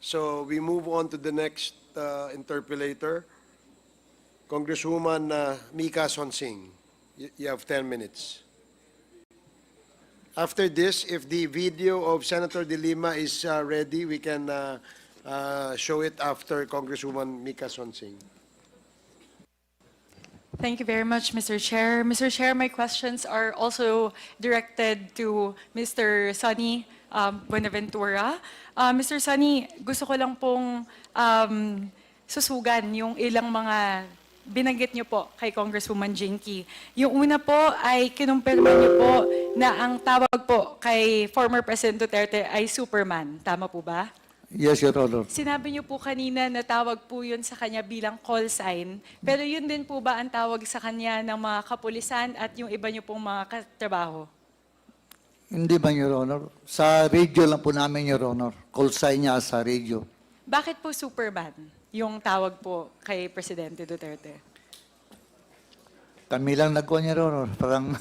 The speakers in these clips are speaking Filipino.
So we move on to the next uh, interpolator. Congresswoman uh, Mika Sonsing, you, you have 10 minutes. After this, if the video of Senator De Lima is uh, ready, we can uh, uh, show it after Congresswoman Mika Sonsing. Thank you very much, Mr. Chair. Mr. Chair, my questions are also directed to Mr. Sonny um, Buenaventura. Uh, Mr. Sonny, gusto ko lang pong um, susugan yung ilang mga binanggit niyo po kay Congresswoman Jinky. Yung una po ay kinumpirma niyo po na ang tawag po kay former President Duterte ay Superman. Tama po ba? Yes, Your Honor. Sinabi niyo po kanina na tawag po yun sa kanya bilang call sign. Pero yun din po ba ang tawag sa kanya ng mga kapulisan at yung iba niyo pong mga katrabaho? Hindi ba, Your Honor? Sa radio lang po namin, Your Honor. Call sign niya sa radio. Bakit po Superman yung tawag po kay Presidente Duterte? Kami lang nagkuha niya, Your Honor. Parang,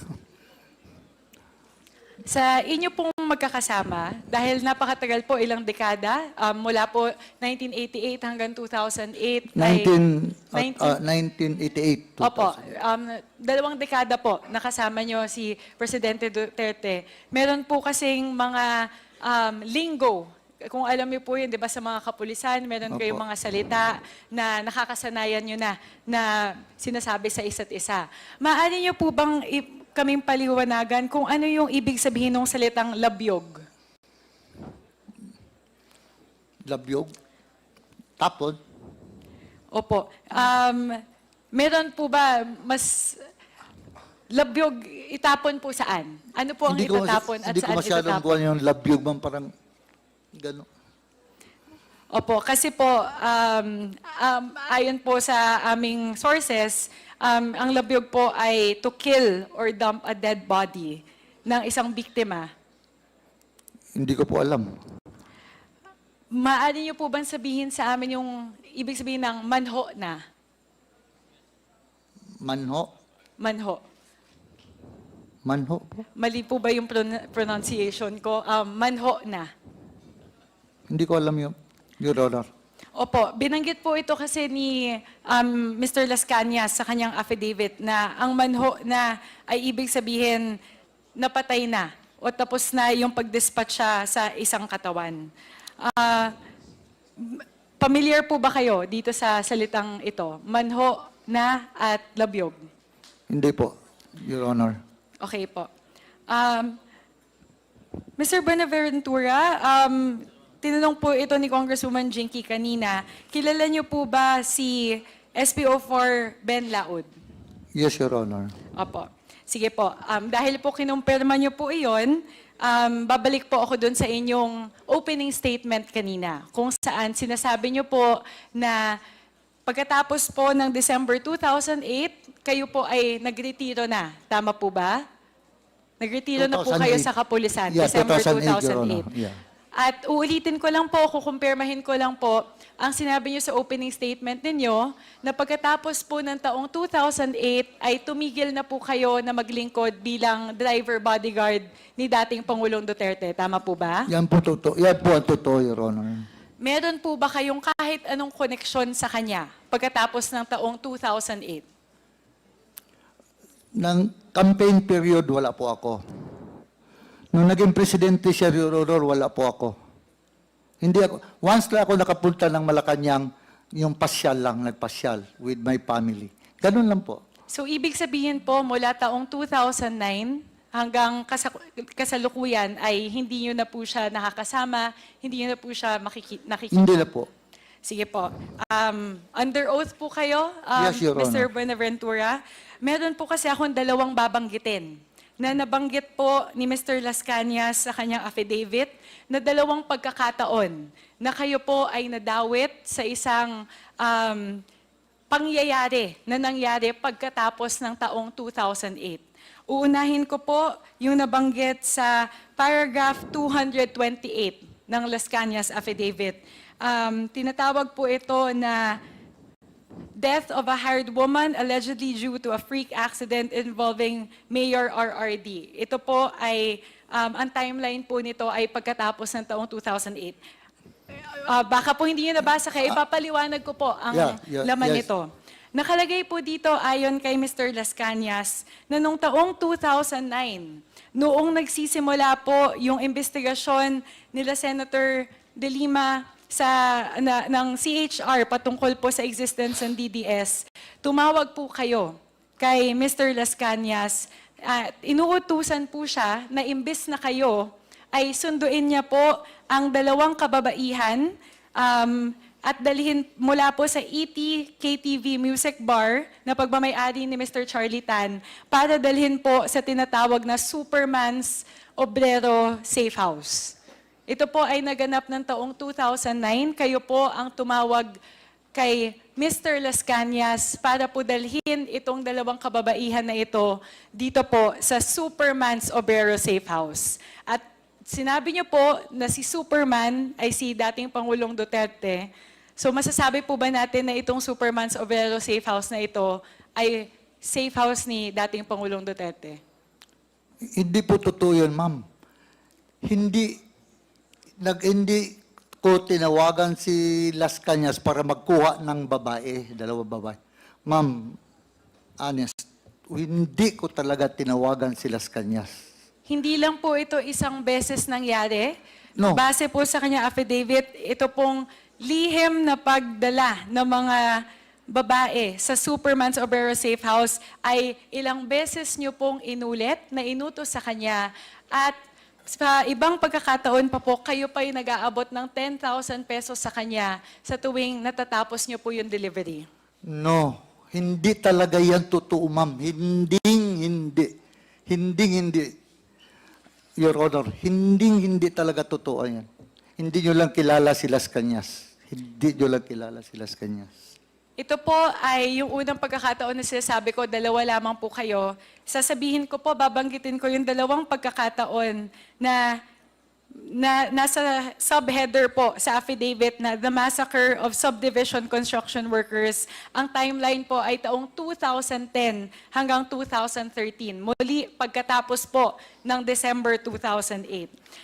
Sa inyo pong magkakasama, dahil napakatagal po, ilang dekada, um, mula po 1988 hanggang 2008. ay- 19, uh, 19 uh, 1988. Opo, 2000. um, dalawang dekada po nakasama nyo si Presidente Duterte. Meron po kasing mga um, linggo, kung alam niyo po yun, di ba sa mga kapulisan, meron Opo. kayong mga salita na nakakasanayan nyo na, na sinasabi sa isa't isa. Maaari niyo po bang kaming paliwanagan kung ano yung ibig sabihin ng salitang labyog? Labyog. Tapon. Opo. Um, meron po ba mas labyog itapon po saan? Ano po ang Hindi ko, itatapon at hindi ko saan masyadong itatapon? kuha yung labyog bang parang gano'n. Opo, kasi po, um, um, ayon po sa aming sources, um, ang labyog po ay to kill or dump a dead body ng isang biktima. Hindi ko po alam. Maaari niyo po bang sabihin sa amin yung ibig sabihin ng manho na? Manho. Manho. Manho po. Mali po ba yung pron- pronunciation ko? Um, manho na. Hindi ko alam yung, Your Honor. Opo, binanggit po ito kasi ni um, Mr. Las Cañas sa kanyang affidavit na ang manho na ay ibig sabihin napatay na o tapos na yung pag-dispatch siya sa isang katawan. M- familiar po ba kayo dito sa salitang ito? Manho na at labyog. Hindi po, Your Honor. Okay po. Um, Mr. Buenaventura, um, tinanong po ito ni Congresswoman Jinky kanina. Kilala niyo po ba si SPO4 Ben Laud? Yes, Your Honor. Opo. Sige po. Um, dahil po kinumpirma niyo po iyon, um, babalik po ako doon sa inyong opening statement kanina, kung saan sinasabi niyo po na pagkatapos po ng December 2008, kayo po ay nagretiro na. Tama po ba? Nagretiro na po kayo 2008. sa kapulisan, Yeah, December 2008, Your 2008. Honor. Yeah. At uulitin ko lang po, kukumpirmahin ko lang po, ang sinabi niyo sa opening statement ninyo, na pagkatapos po ng taong 2008, ay tumigil na po kayo na maglingkod bilang driver bodyguard ni dating Pangulong Duterte. Tama po ba? Yan po totoo. Yan po ang totoo, Your Honor. Meron po ba kayong kahit anong koneksyon sa kanya pagkatapos ng taong 2008? Nang campaign period, wala po ako. Nung naging presidente siya, Your Honor, wala po ako. Hindi ako, once na ako nakapunta ng Malacanang, yung pasyal lang, nagpasyal with my family. Ganun lang po. So, ibig sabihin po, mula taong 2009 hanggang kasa- kasalukuyan ay hindi nyo na po siya nakakasama, hindi nyo na po siya makiki- nakikita. Hindi na po. Sige po. Um, under oath po kayo, um, Yes, Mr. Honor. Buenaventura. Meron po kasi akong dalawang babanggitin na nabanggit po ni Mr. Las Cañas sa kanyang affidavit na dalawang pagkakataon na kayo po ay nadawit sa isang um, pangyayari na nangyari pagkatapos ng taong 2008. Uunahin ko po yung nabanggit sa paragraph 228 ng Las Cañas Affidavit. Um, tinatawag po ito na death of a hired woman allegedly due to a freak accident involving Mayor RRD. Ito po ay, um, ang timeline po nito ay pagkatapos ng taong 2008. Ah, baka po hindi nyo nabasa kaya ipapaliwanag ko po ang Yeah, yeah, laman yes. nito. Nakalagay po dito ayon kay Mr. Las Cañas na noong taong 2009, noong nagsisimula po yung investigasyon nila Senator De Lima sa na, ng CHR patungkol po sa existence ng DDS, tumawag po kayo kay Mr. Las Cañas at inuutusan po siya na imbis na kayo ay sunduin niya po ang dalawang kababaihan um, at dalhin mula po sa ET KTV Music Bar na pagmamayari ni Mr. Charlie Tan para dalhin po sa tinatawag na Superman's Obrero Safe House. Ito po ay naganap ng taong 2009. Kayo po ang tumawag kay Mr. Las Cañas para po dalhin itong dalawang kababaihan na ito dito po sa Superman's Obrero Safe House. At sinabi niyo po na si Superman ay si dating Pangulong Duterte. So masasabi po ba natin na itong Superman's Obrero Safe House na ito ay safe house ni dating Pangulong Duterte? Hindi po totoo yun, ma'am. Hindi, nag, hindi ko tinawagan si Las Cañas para magkuha ng babae, dalawa babae. Ma'am, honest, hindi ko talaga tinawagan si Las Cañas. Hindi lang po ito isang beses nangyari. No. Base po sa kanya affidavit, ito pong lihim na pagdala ng mga babae sa Superman's Obrero Safe House ay ilang beses niyo pong inulit na inutos sa kanya at sa ibang pagkakataon pa po, kayo pa yung nag-aabot ng 10,000 pesos sa kanya sa tuwing natatapos niyo po yung delivery. No, hindi talaga yan totoo, ma'am. Hindi, hindi. Hindi, hindi. Your Honor, hindi, hindi talaga totoo yan. Hindi nyo lang kilala si Las Cañas. Hindi nyo lang kilala si Las Cañas. Ito po ay yung unang pagkakataon na sinasabi ko, dalawa lamang po kayo. Sasabihin ko po, babanggitin ko yung dalawang pagkakataon na, na nasa subheader po sa affidavit na The Massacre of Subdivision Construction Workers. Ang timeline po ay taong 2010 hanggang 2013. Muli, pagkatapos po ng December 2008.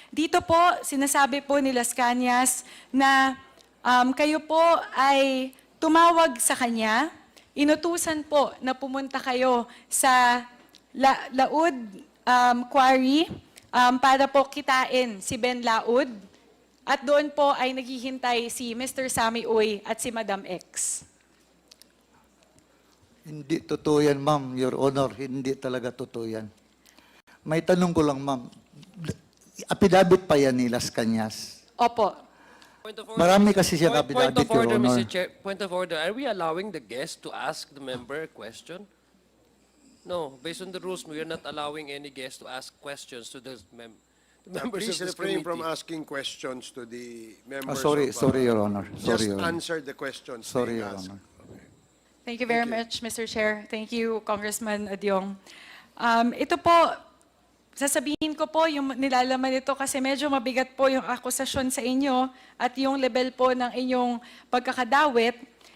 Dito po, sinasabi po ni Las Cañas na Um, kayo po ay tumawag sa kanya, inutusan po na pumunta kayo sa La- Laud um, Quarry um, para po kitain si Ben Laud. At doon po ay naghihintay si Mr. Sammy Uy at si Madam X. Hindi totoo yan, ma'am. Your Honor, hindi talaga totoo yan. May tanong ko lang, ma'am. Apidabit pa yan ni Las Cañas. Opo. Point of order, Marami Mr. kasi siyang Point- Point affidavit, of order, Your Honor. Mr. Chair. Point of order. Are we allowing the guest to ask the member a question? No, based on the rules, we are not allowing any guest to ask questions to the mem- the members Please of this refrain from committee. asking questions to the Ah, members sorry, of, uh, sorry, Your Honor. Just Sorry, Your Honor. answer the questions Sorry, being Your asked. Honor. Thank you very much, Mr. Chair. Thank you, Congressman Adyong. Um, ito po, sasabihin ko po yung nilalaman nito kasi medyo mabigat po yung akusasyon sa inyo at yung level po ng inyong pagkakadawit.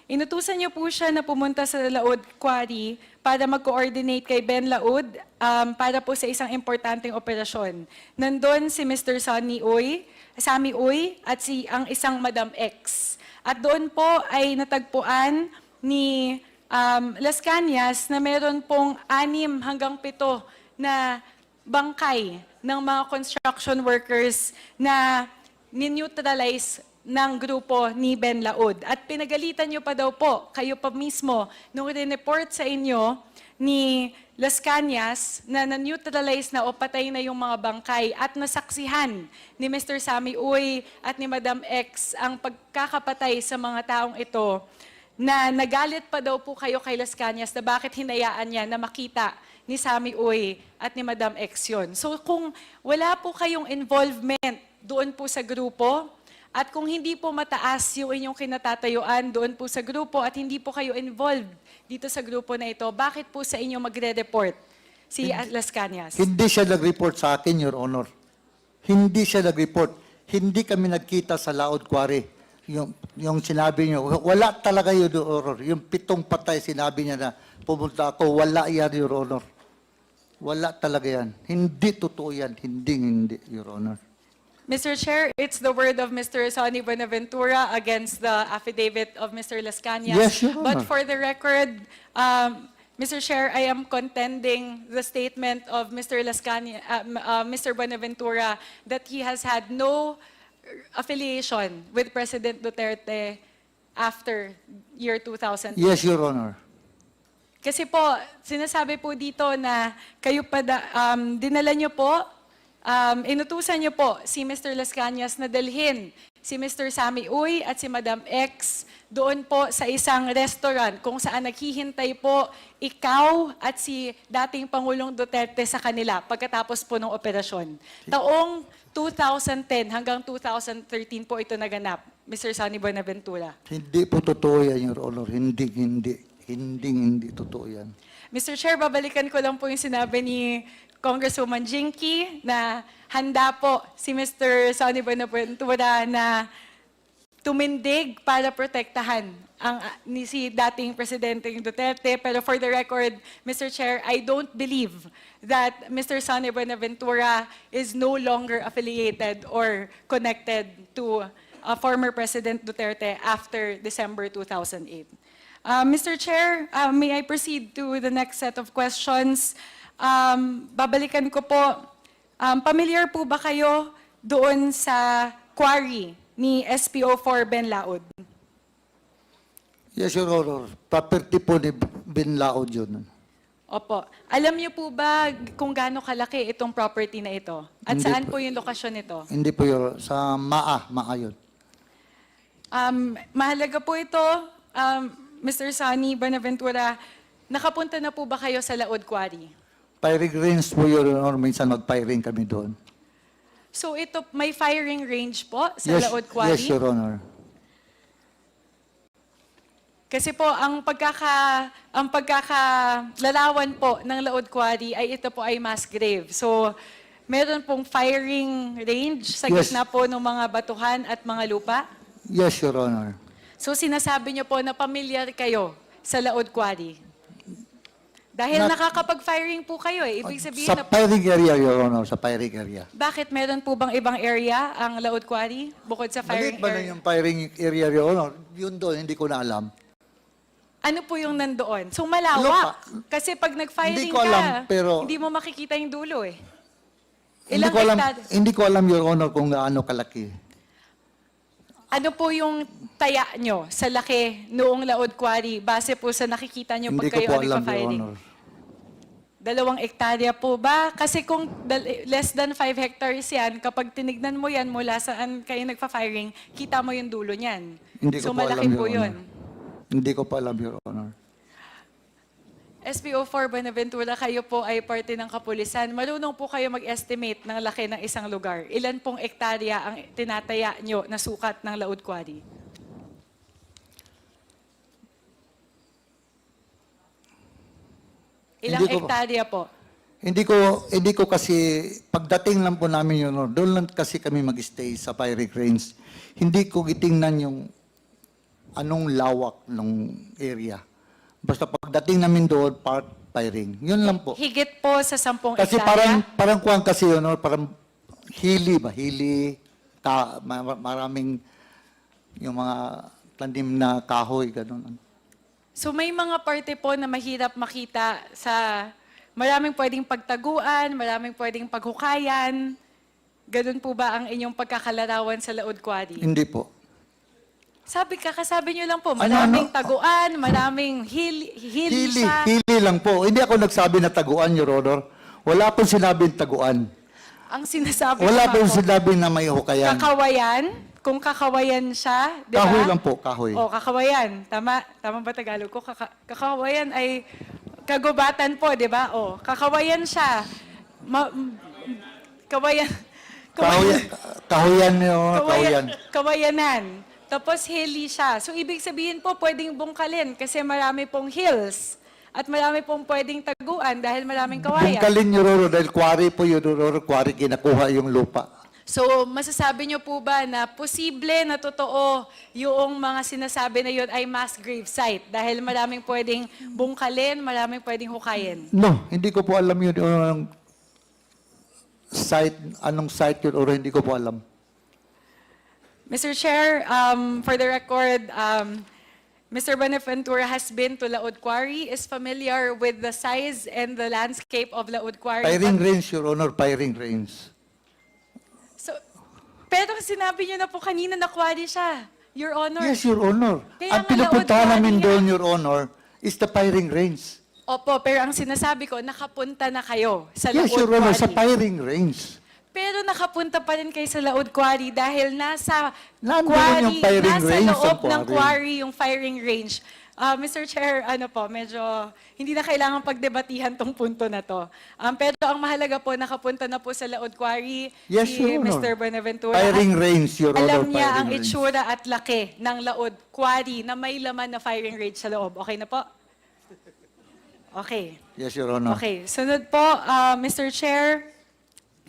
Inutusan niyo po siya na pumunta sa Laod Quarry para mag-coordinate kay Ben Laod um, para po sa isang importanteng operasyon. Nandun si Mr. Sonny Uy, Sammy Uy at si ang isang Madam X. At doon po ay natagpuan ni um, Las Cañas na meron pong anim hanggang pito na bangkay ng mga construction workers na nineutralize ng grupo ni Ben Laud. At pinagalitan nyo pa daw po, kayo pa mismo, nung rineport sa inyo ni Las Cañas na na-neutralize na o patay na yung mga bangkay at nasaksihan ni Mr. Sammy Uy at ni Madam X ang pagkakapatay sa mga taong ito na nagalit pa daw po kayo kay Las Cañas na bakit hinayaan niya na makita ni Sammy Uy at ni Madam X yun. So kung wala po kayong involvement doon po sa grupo, at kung hindi po mataas yung inyong kinatatayuan doon po sa grupo at hindi po kayo involved dito sa grupo na ito, bakit po sa inyo magre-report si Las Cañas? Hindi siya nag-report sa akin, Your Honor. Hindi siya nag-report. Hindi kami nagkita sa Laod Quarry. Yung, yung sinabi niyo, wala talaga yun, Your Honor. Yung pitong patay, sinabi niya na pumunta ako, wala yan, Your Honor. Wala talaga yan. Hindi totoo yan. Hindi, hindi, Your Honor. Mr. Chair, it's the word of Mr. Sonny Buenaventura against the affidavit of Mr. Las Cañas. Yes, Your But Honor. for the record, um, Mr. Chair, I am contending the statement of Mr. Las Cañas, uh, uh, Mr. Buenaventura, that he has had no affiliation with President Duterte after year 2000. Yes, Your Honor. Kasi po, sinasabi po dito na kayo pa, da- um, dinala niyo po, um, inutusan niyo po si Mr. Las Cañas na dalhin si Mr. Sammy Uy at si Madam X doon po sa isang restaurant kung saan naghihintay po ikaw at si dating Pangulong Duterte sa kanila pagkatapos po ng operasyon. Taong 2010 hanggang 2013 po ito naganap, Mr. Sonny Buenaventura. Hindi po totoo yan, Your Honor. Hindi, hindi. Hindi, hindi totoo yan. Mr. Chair, babalikan ko lang po yung sinabi ni Congresswoman Jinky na handa po si Mr. Sonny Buenaventura na tumindig para protektahan ang ni si dating Presidente Duterte. Pero for the record, Mr. Chair, I don't believe that Mr. Sonny Buenaventura is no longer affiliated or connected to uh, former President Duterte after December 2008. Uh, Mr. Chair, uh, may I proceed to the next set of questions? Um, babalikan ko po, um, familiar po ba kayo doon sa quarry ni SPO4 Ben Laod? Yes, Your Honor. Property po ni Bin Laod yun. Opo. Alam niyo po ba kung gaano kalaki itong property na ito? At Hindi saan po. po yung lokasyon nito? Hindi po, Your Sa Maa, Maa yun. Um, mahalaga po ito, um, Mr. Sonny Buenaventura. Nakapunta na po ba kayo sa Laod Quarry? Firing range po, Your Honor. Minsan mag-firing kami doon. So ito, may firing range po sa yes, Laod Quarry? yes, Your Honor. Kasi po ang pagkaka ang pagkakalarawan po ng Laod Quarry ay ito po ay mass grave. So meron pong firing range sa Yes. gitna po ng mga batuhan at mga lupa. Yes, Your Honor. So sinasabi niyo po na pamilyar kayo sa Laod Quarry. Dahil Not- nakakapag-firing po kayo eh. Ibig sabihin Sa na firing area, Your Honor. Sa firing area. bakit meron po bang ibang area ang Laod Quarry bukod sa Maliit firing ba na area? yung firing area, Your Honor? Yun doon, hindi ko na alam. Ano po yung nandoon? So malawak. Kasi pag nag-firing Hindi ko ka, alam, pero- hindi mo makikita yung dulo eh. Hindi Ilang ko alam, hektare? hindi ko alam, Your Honor, kung gaano kalaki. Ano po yung taya nyo sa laki noong Laod Quarry base po sa nakikita nyo Hindi pag ko kayo po alam, Your? Honor. Dalawang ektarya po ba? Kasi kung dal- less than 5 hectares yan, kapag tinignan mo yan mula saan kayo nagpa-firing, kita mo yung dulo niyan. Hindi so ko po malaki alam, po Your yun. Honor. Hindi ko pa alam, Your Honor. SPO4 Buenaventura, kayo po ay parte ng kapulisan. Marunong po kayo mag-estimate ng laki ng isang lugar. Ilan pong ektarya ang tinataya nyo na sukat ng Laod Quarry? Ilang Hindi ko- ektarya po? Hindi ko hindi ko kasi pagdating lang po namin yun, doon lang kasi kami mag-stay sa firing range. Hindi ko gitingnan yung anong lawak ng area. Basta pagdating namin doon, part firing. Yun lang po. Higit po sa 10 Kasi ektarya? parang parang kuwan kasi yun, Honor, parang hili ba? Hili, ka, ma- ma- maraming yung mga tanim na kahoy, ganun. So may mga parte po na mahirap makita sa maraming pwedeng pagtaguan, maraming pwedeng paghukayan. Ganun po ba ang inyong pagkakalarawan sa Laod Quarry? Hindi po. Sabi ka, kasabi nyo lang po, Ano, maraming ano? taguan, maraming hill, hill Hili, siya. hili lang po. Hindi ako nagsabi na taguan, Your Honor. Wala pong sinabing taguan. Ang sinasabi Wala pong sinabing na may hukayan. kakawayan, kung kakawayan siya, di ba? Kahoy lang po, kahoy. O, kakawayan. Tama, tama ba Tagalog ko? Kaka- kakawayan ay kagubatan po, di ba? O, kakawayan siya. Ma- m- kawayan. Kahoyan, kahoyan kahoyan. kawayan. Kawayanan. Tapos hilly siya. So, ibig sabihin po, pwedeng bungkalin kasi marami pong hills. At marami pong pwedeng taguan dahil maraming kawayan. Bungkalin Your Honor, dahil quarry po yun, Your Honor, quarry, kinakuha yung lupa. So, masasabi niyo po ba na posible na totoo yung mga sinasabi na yun ay mass grave site? Dahil maraming pwedeng bungkalin, maraming pwedeng hukayin. No, hindi ko po alam yun. Yung site, anong site yun, or hindi ko po alam. Mr. Chair, um, for the record, um, Mr. Bonaventura has been to Laod Quarry, is familiar with the size and the landscape of Laod Quarry. Firing but- range, Your Honor, firing range. So, pero sinabi niyo na po kanina na quarry siya, Your Honor. Yes, Your Honor. Kaya Ang nga pinupuntahan laod namin quarry doon. Your Honor, is the firing range. Opo, pero ang sinasabi ko, nakapunta na kayo sa Yes, Laod Your Honor, sa Quarry. firing range. Pero nakapunta pa rin kayo sa Laod Quarry dahil nasa Nandun quarry, yung firing nasa range loob ng ng quarry. quarry yung firing range. Ah, Mr. Chair, ano po, medyo hindi na kailangan pagdebatihan tong punto na to. Um, pero ang mahalaga po, nakapunta na po sa Laod Quarry Yes, si Your Honor. Mr. Buenaventura. Firing At range, Your Honor, Alam niya firing ang range. itsura at laki ng Laod Quarry na may laman na firing range sa loob. Okay na po? Okay. Yes, Your Honor. Okay, sunod po, ah, Mr. Chair,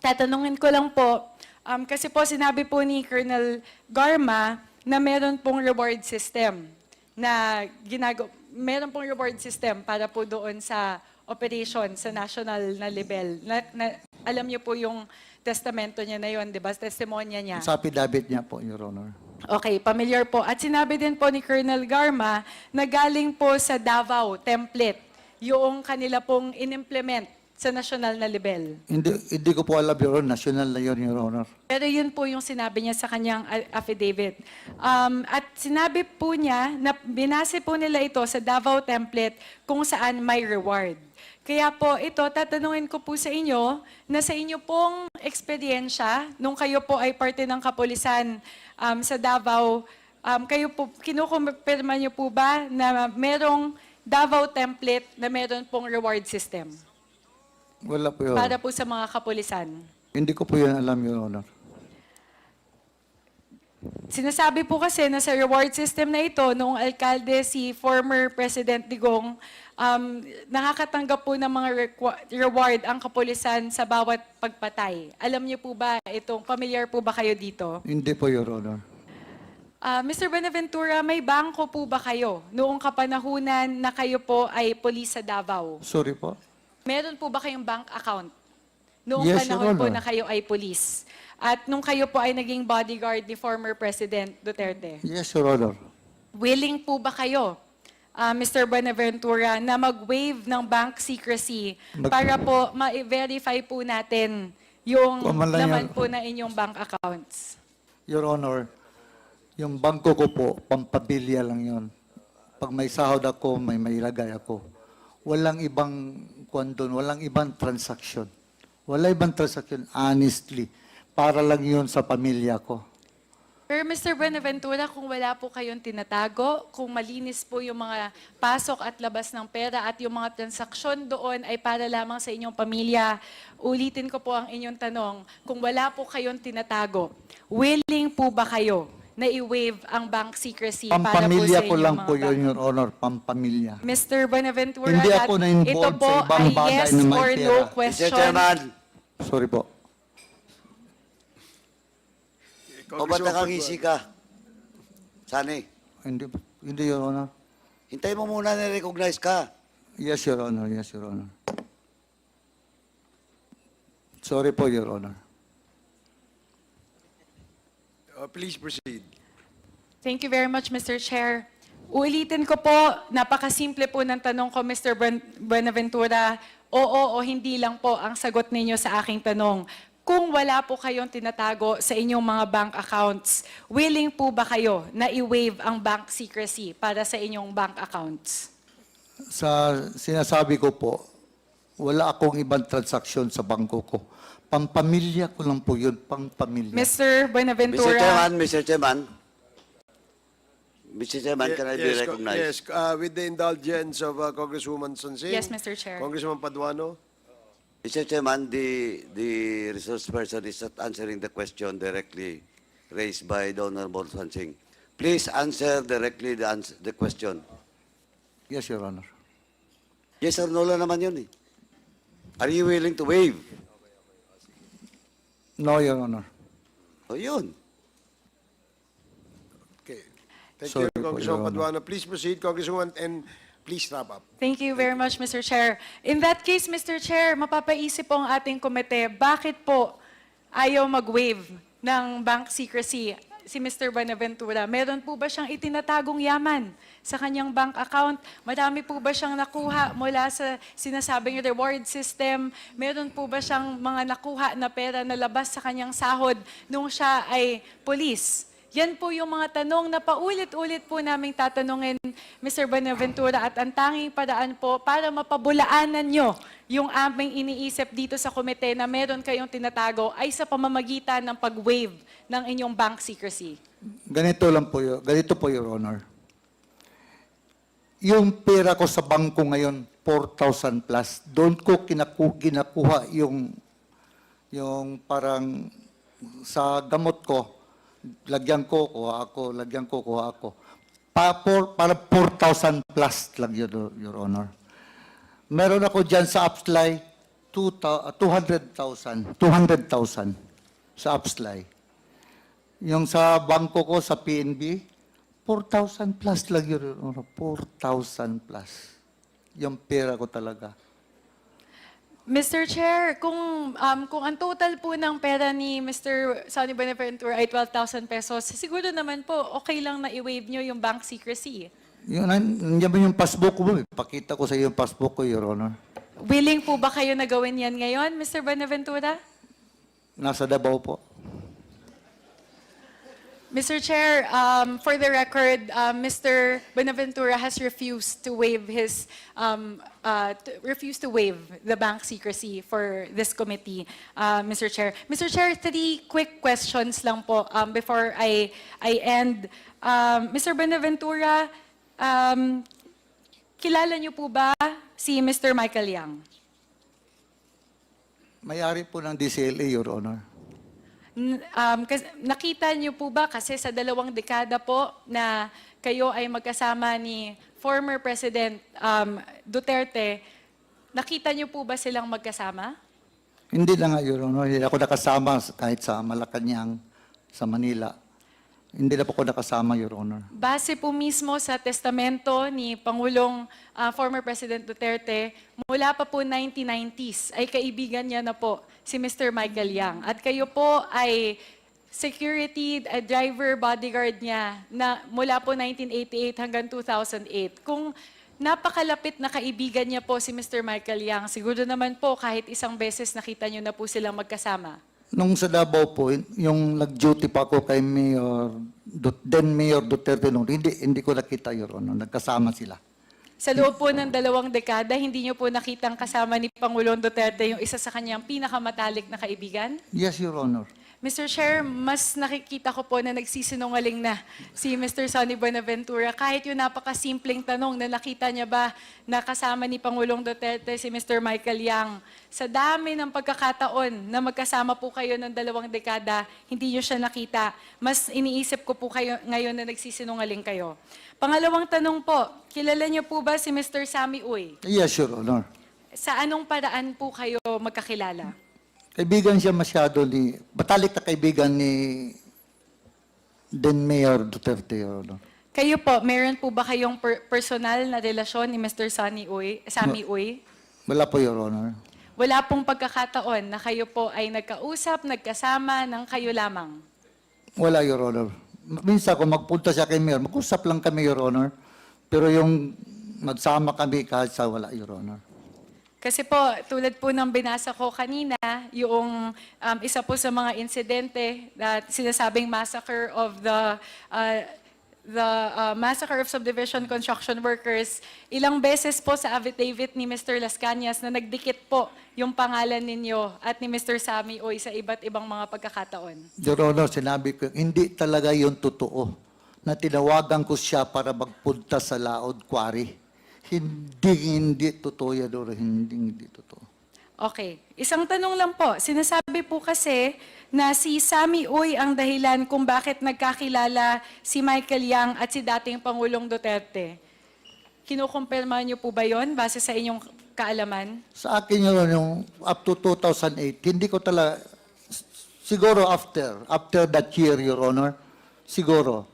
tatanungin ko lang po, um, kasi po sinabi po ni Colonel Garma na meron pong reward system na ginago meron pong reward system para po doon sa operation sa national na level. Na, na- alam niyo po yung testamento niya na yon, di ba? Testimonya niya. Sa affidavit niya po, Your Honor. Okay, familiar po. At sinabi din po ni Colonel Garma na galing po sa Davao template yung kanila pong inimplement sa national na level. Hindi, hindi ko po alam, Your Honor. National na yun, Your Honor. Pero yun po yung sinabi niya sa kanyang affidavit. Um, at sinabi po niya na binase po nila ito sa Davao template kung saan may reward. Kaya po ito, tatanungin ko po sa inyo na sa inyo pong eksperyensya, nung kayo po ay parte ng kapulisan um, sa Davao, um, kayo po, kinukumpirma niyo po ba na merong Davao template na meron pong reward system Wala po, Your para po sa mga kapulisan? Hindi ko po yan alam, Your Honor. Sinasabi po kasi na sa reward system na ito, noong alkalde si former President Digong, um, nakakatanggap po ng mga reward ang kapulisan sa bawat pagpatay. Alam niyo po ba itong, familiar po ba kayo dito? Hindi po, Your Honor. Ah, Mr. Benaventura, may bangko po ba kayo noong kapanahunan na kayo po ay polis sa Davao? Sorry po. Meron po ba kayong bank account? Noong Yes, panahon po na kayo ay polis. At nung kayo po ay naging bodyguard ni former President Duterte. Yes, Your Honor. Willing po ba kayo, ah, Mr. Buenaventura, na mag-waive ng bank secrecy Mag- para po ma-verify po natin yung lang laman po na inyong bank accounts? Your Honor, yung bangko ko po, pampabilya lang yon. Pag may sahod ako, may mailagay ako. Walang ibang kwan walang ibang transaction. Wala ibang transaction, honestly. Para lang yun sa pamilya ko. Pero Mr. Buenaventura, kung wala po kayong tinatago, kung malinis po yung mga pasok at labas ng pera at yung mga transaksyon doon ay para lamang sa inyong pamilya, ulitin ko po ang inyong tanong, kung wala po kayong tinatago, willing po ba kayo na i-waive ang bank secrecy para po Pampamilya sa ko inyong lang mga po yun, bank? Your Honor, pampamilya. Mr. Buenaventura, Hindi that ako na-involved ito po sa ibang ay bagay yes na may or pera. no Mr. question. Mr. Chairman, Sorry po. o ba't nakangisi ka? Sani, Hindi, hindi, Your Honor. hintay mo muna na-recognize ka. Yes, Your Honor. Yes, Your Honor. Sorry po, Your Honor. Uh, Please proceed. Thank you very much, Mr. Chair. Ulitin ko po, napakasimple po ng tanong ko, Mr. Buen- Buenaventura. Oo o hindi lang po ang sagot ninyo sa aking tanong. Kung wala po kayong tinatago sa inyong mga bank accounts, willing po ba kayo na i-waive ang bank secrecy para sa inyong bank accounts? Sa sinasabi ko po, wala akong ibang transaksyon sa bangko ko. Pampamilya ko lang po yun, pampamilya. Mr. Mr. Buenaventura, Chairman, Mr. Chairman. Mr. Chairman, can I be Yes, co- recognized? Yes, uh, with the indulgence of uh, Congresswoman Sonsing. Yes, Mr. Chair. Congressman Paduano. Mr. Chairman, the, the resource person is not answering the question directly raised by the Honorable Swansing. Please answer directly the, ans- the question. Yes, Your Honor. Yes or no lang naman yun eh. Are you willing to waive? No, Your Honor. O yun. Okay. Thank Sorry you, po, Congressman Your Honor. Paduano. Please proceed, Congresswoman, and please wrap up. Thank you very much, Mr. Chair. In that case, Mr. Chair, mapapaisip po ang ating komite, bakit po ayaw mag-waive ng bank secrecy si Mr. Buenaventura, meron po ba siyang itinatagong yaman sa kanyang bank account? Marami po ba siyang nakuha mula sa sinasabing reward system? Meron po ba siyang mga nakuha na pera na labas sa kanyang sahod nung siya ay police? Yan po yung mga tanong na paulit-ulit po naming tatanungin, Mr. Buenaventura, at ang tanging paraan po para mapabulaanan nyo yung aming iniisip dito sa komite na meron kayong tinatago ay sa pamamagitan ng pag-waive ng inyong bank secrecy. Ganito lang po, y- ganito po, Your Honor. Yung pera ko sa bangko ngayon, 4,000 plus, doon ko kinaku, kinakuha yung, yung parang sa gamot ko, lagyan ko, kuha ako, lagyan ko, kuha ako. Pa, for, para 4,000 plus lang yun, Your Honor. Meron ako dyan sa Upsly, 200,000, 200,000 sa Upsly. Yung sa bangko ko sa PNB, 4,000 plus lang yun. Your Honor. 4,000 plus. Yung pera ko talaga. Mr. Chair, kung, um, kung ang total po ng pera ni Mr. Sonny Buenaventura ay 12,000 pesos, siguro naman po okay lang na i-waive nyo yung bank secrecy. Yun, nandiyan ba yung passbook ko? Pakita ko sa iyo yung passbook ko, Your Honor. Willing po ba kayo na gawin yan ngayon, Mr. Buenaventura? Nasa Davao po. Mr. Chair, um, for the record, um, Mr. Buenaventura has refused to waive his, um, uh, to- refused to waive the bank secrecy for this committee, uh, Mr. Chair. Mr. Chair, three quick questions lang po um, before I, I end. Um, Mr. Buenaventura, um, kilala niyo po ba si Mr. Michael Yang? Mayari po ng DCLA, Your Honor. Um, kas- nakita niyo po ba kasi sa dalawang dekada po na kayo ay magkasama ni former President um, Duterte, nakita niyo po ba silang magkasama? Hindi na nga, Your Honor. Hindi ako nakasama kahit sa Malacanang, sa Manila. Hindi na po ako nakasama, Your Honor. Base po mismo sa testamento ni Pangulong ah, former President Duterte, mula pa po 1990s ay kaibigan niya na po si Mr. Michael Yang. At kayo po ay security uh, driver bodyguard niya na mula po 1988 hanggang 2008. Kung napakalapit na kaibigan niya po si Mr. Michael Yang, siguro naman po kahit isang beses nakita niyo na po silang magkasama. Nung sa Davao po, yung nag-duty pa ako kay Mayor, then Mayor Duterte noon, hindi, hindi ko nakita, Your Honor. Nagkasama sila. Sa loob po ng dalawang dekada, hindi niyo po nakitang kasama ni Pangulong Duterte yung isa sa kanyang pinakamatalik na kaibigan? Yes, Your Honor. Mr. Chair, mas nakikita ko po na nagsisinungaling na si Mr. Sonny Buenaventura. Kahit yung napakasimpleng tanong na nakita niya ba na kasama ni Pangulong Duterte si Mr. Michael Yang. Sa dami ng pagkakataon na magkasama po kayo ng dalawang dekada, hindi niyo siya nakita. Mas iniisip ko po kayo ngayon na nagsisinungaling kayo. Pangalawang tanong po, kilala niyo po ba si Mr. Sammy Uy? Yes, Your Honor. Sa anong paraan po kayo magkakilala? Kaibigan siya masyado ni, batalik na kaibigan ni then Mayor Duterte, Your Honor. Kayo po, meron po ba kayong per- personal na relasyon ni Mr. Sunny Uy, Sammy Uy? Wala po, Your Honor. Wala pong pagkakataon na kayo po ay nagkausap, nagkasama ng kayo lamang. Wala, Your Honor. Minsan kung magpunta siya kay Mayor, mag-usap lang kami, Your Honor. Pero yung magsama kami kahit sa wala, Your Honor. Kasi po, tulad po ng binasa ko kanina, yung um, isa po sa mga insidente na sinasabing massacre of the uh, the uh, massacre of subdivision construction workers, ilang beses po sa affidavit ni Mr. Las na nagdikit po yung pangalan ninyo at ni Mr. Sammy Oy sa iba't ibang mga pagkakataon. Your Honor, sinabi ko, hindi talaga yun totoo na tinawagan ko siya para magpunta sa Laod Quarry. Hindi, hindi totoo yan, Honor. Hindi, hindi totoo. Okay. Isang tanong lang po. Sinasabi po kasi na si Sammy Uy ang dahilan kung bakit nagkakilala si Michael Yang at si dating Pangulong Duterte. Kinukumpirma niyo po ba yon base sa inyong kaalaman? Sa akin yun, yung up to 2008, hindi ko talaga, siguro after, after that year, Your Honor, siguro.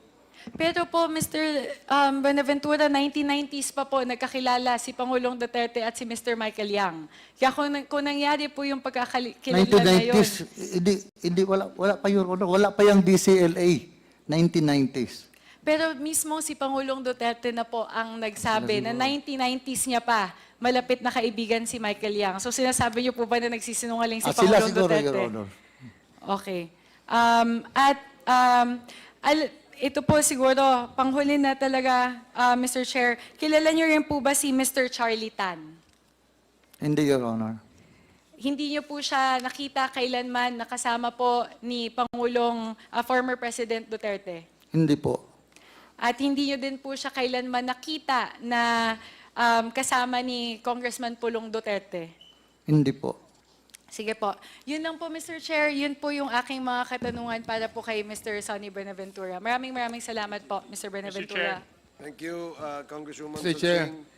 Pero po, Mr. Um, Buenaventura, 1990s pa po nagkakilala si Pangulong Duterte at si Mr. Michael Yang. Kaya kung, kung nangyari po yung pagkakilala na yun, 1990s, hindi, hindi, wala, wala pa Your Honor, wala pa yung DCLA. 1990s. Pero mismo si Pangulong Duterte na po ang nagsabi na 1990s niya pa, malapit na kaibigan si Michael Yang. So sinasabi niyo po ba na nagsisinungaling si Ah, sila Pangulong siguro, Duterte? Your Honor. Okay. Um, at um, al- ito po siguro, panghuli na talaga, uh, Mr. Chair, kilala niyo rin po ba si Mr. Charlie Tan? Hindi, Your Honor. Hindi niyo po siya nakita kailanman nakasama po ni Pangulong uh, former President Duterte? Hindi po. At hindi niyo din po siya kailanman nakita na um, kasama ni Congressman Pulong Duterte? Hindi po. Sige po. Yun lang po, Mr. Chair. Yun po yung aking mga katanungan para po kay Mr. Sonny Benaventura. Maraming maraming salamat po, Mr. Benaventura. Thank you, uh, Congresswoman Mr. Chair. Sonsing.